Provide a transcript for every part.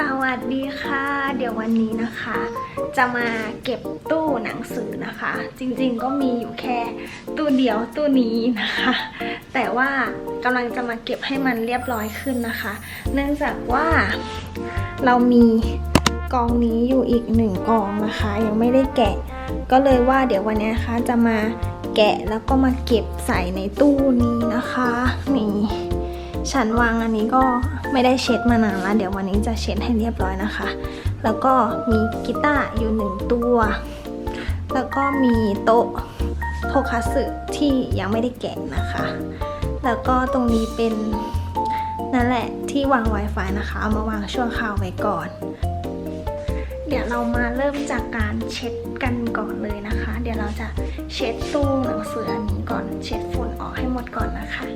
สวัสดีค่ะ เดี๋ยววันนี้นะคะ จะมาเก็บตู้หนังสือนะคะ จริงๆก็มีอยู่แค่ตู้เดียวตู้นี้นะคะ แต่ว่ากำลังจะมาเก็บให้มันเรียบร้อยขึ้นนะคะ เนื่องจากว่าเรามีกองนี้อยู่อีกหนึ่งกองนะคะ ยังไม่ได้แกะ ก็เลยว่าเดี๋ยววันนี้นะคะจะมาแกะแล้วก็มาเก็บใส่ในตู้นี้นะคะนี่ฉันวางอันนี้ก็ ไม่ได้เช็ดมานานแล้ว เดี๋ยววันนี้จะเช็ดให้เรียบร้อยนะคะ แล้วก็มีกีตาร์อยู่หนึ่งตัว แล้วก็มีโต๊ะโทคัสึที่ยังไม่ได้แกะนะคะ แล้วก็ตรงนี้เป็นนั่นแหละที่วาง Wi-Fi นะคะ เอามาวางช่วงคราวไว้ก่อน เดี๋ยวเรามาเริ่มจากการเช็ดกันก่อนเลยนะคะ เดี๋ยวเราจะเช็ดตู้หนังสืออันนี้ก่อน เช็ดฝุ่นออกให้หมดก่อนนะคะ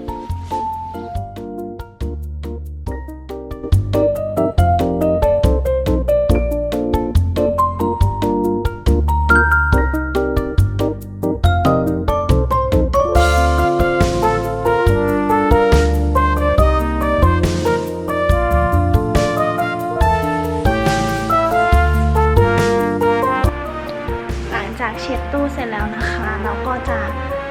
ตู้เสร็จแล้วนะคะ เราก็จะ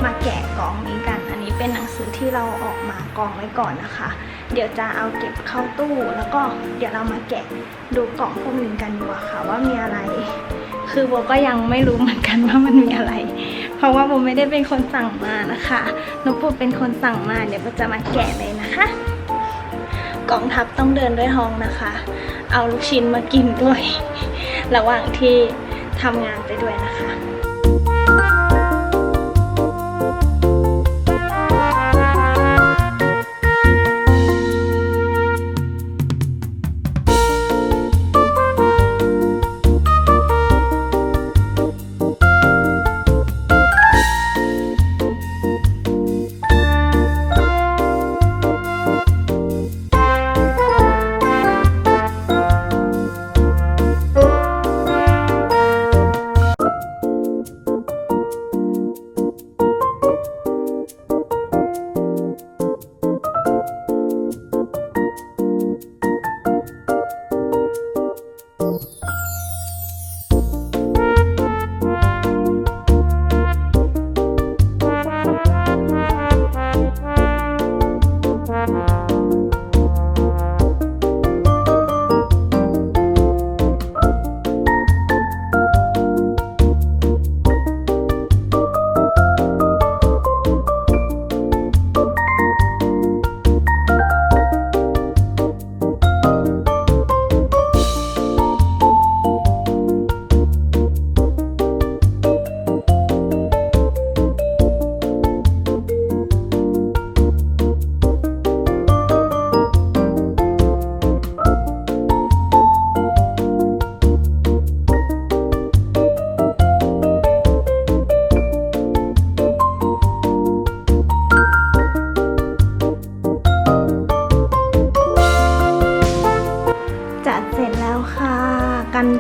มาแกะกล่องนี้กัน อันนี้เป็นหนังสือที่เราออกมากองไว้ก่อนนะคะ เดี๋ยวจะเอาเก็บเข้าตู้แล้วก็เดี๋ยวเรามาแกะดูกล่องพวกนี้กันดีกว่าค่ะ ว่ามีอะไร คือโบก็ยังไม่รู้เหมือนกันว่ามันมีอะไร เพราะว่าโบไม่ได้เป็นคนสั่งมานะคะนกปูเป็นคนสั่งมาเดี๋ยวโบจะมาแกะเลยนะคะกองทัพต้องเดินด้วยท้องนะคะ เอาลูกชิ้นมากินด้วย ระหว่างที่ทำงานไปด้วยนะคะ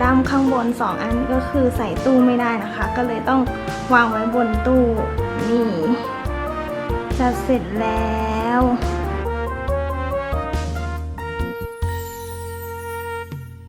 ดั้มข้างบน 2 อันก็คือใส่ตู้ไม่ได้นะคะ ก็เลยต้องวางไว้บนตู้นี่จะเสร็จแล้ว